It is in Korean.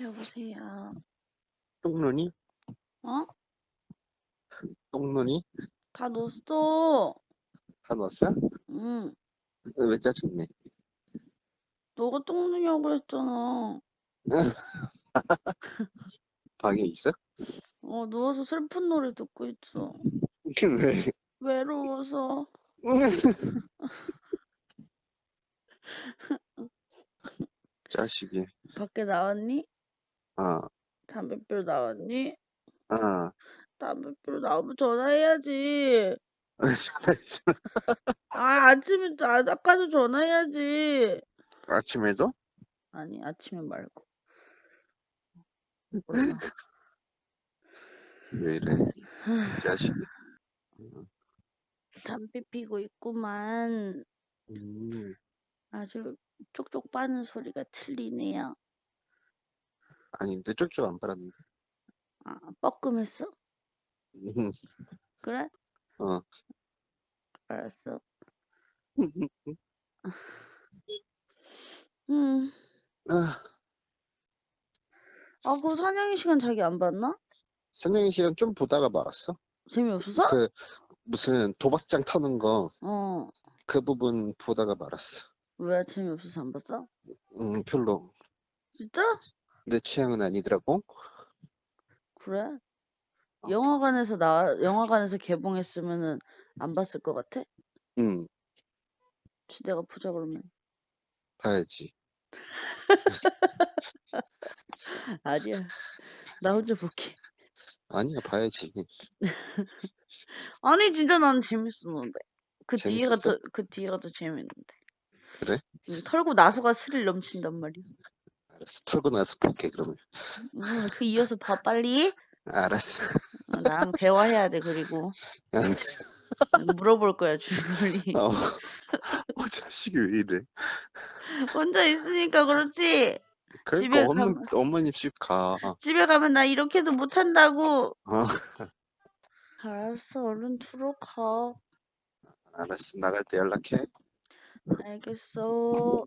여보세요. 똥눈이? 어? 똥눈이? 다 넣었어. 다 넣었어? 응. 왜 짜증내? 너가 똥 누냐고 그랬잖아. 방에 있어? 어, 누워서 슬픈 노래 듣고 있어. 왜? 외로워서. 자식이. 밖에 나왔니? 아, 담배 피러 나왔니? 아. 담배 피러 나오면 전화해야지. 아, 아침에, 아, 아까도 전화해야지. 아침에도? 아니, 아침에 말고. 몰라. 왜 이래? 이 자식이. 담배 피고 있구만. 음, 아주 쪽쪽 빠는 소리가 틀리네요. 아닌데 쪽쪽 안 빨았는데. 아, 뻐끔했어? 음, 그래? 어. 알았어. 음. 아, 아, 그 사냥의 시간 자기 안 봤나? 선영이 시간 좀 보다가 말았어. 재미없어서? 그 무슨 도박장 터는 거 그 어. 부분 보다가 말았어. 왜 재미없어서 안 봤어? 음, 별로 진짜? 내 취향은 아니더라고. 그래? 어. 영화관에서 나 영화관에서 개봉했으면은 안 봤을 것 같아? 음, 내가 보자 그러면. 봐야지. 아니야. 나 혼자 볼게. 아니야, 봐야지. 아니 진짜 난 재밌었는데. 그 뒤에가 재밌었어? 더 그 뒤에가 더 재밌는데. 그래? 응, 털고 나서가 스릴 넘친단 말이야. 알았어. 털고 나서 볼게, 그러면. 응, 그 이어서 봐 빨리. 알았어. 어, 나랑 대화해야 돼 그리고 알았어. 물어볼 거야 줄거리. 어, 어, 자식이 왜 이래? 혼자 있으니까 그렇지. 그러니까 집에 어머, 가면- 어머님 집 가. 집에 가면 나 이렇게도 못 한다고. 어, 알았어 얼른 들어가. 알았어. 나갈 때 연락해. 알겠어.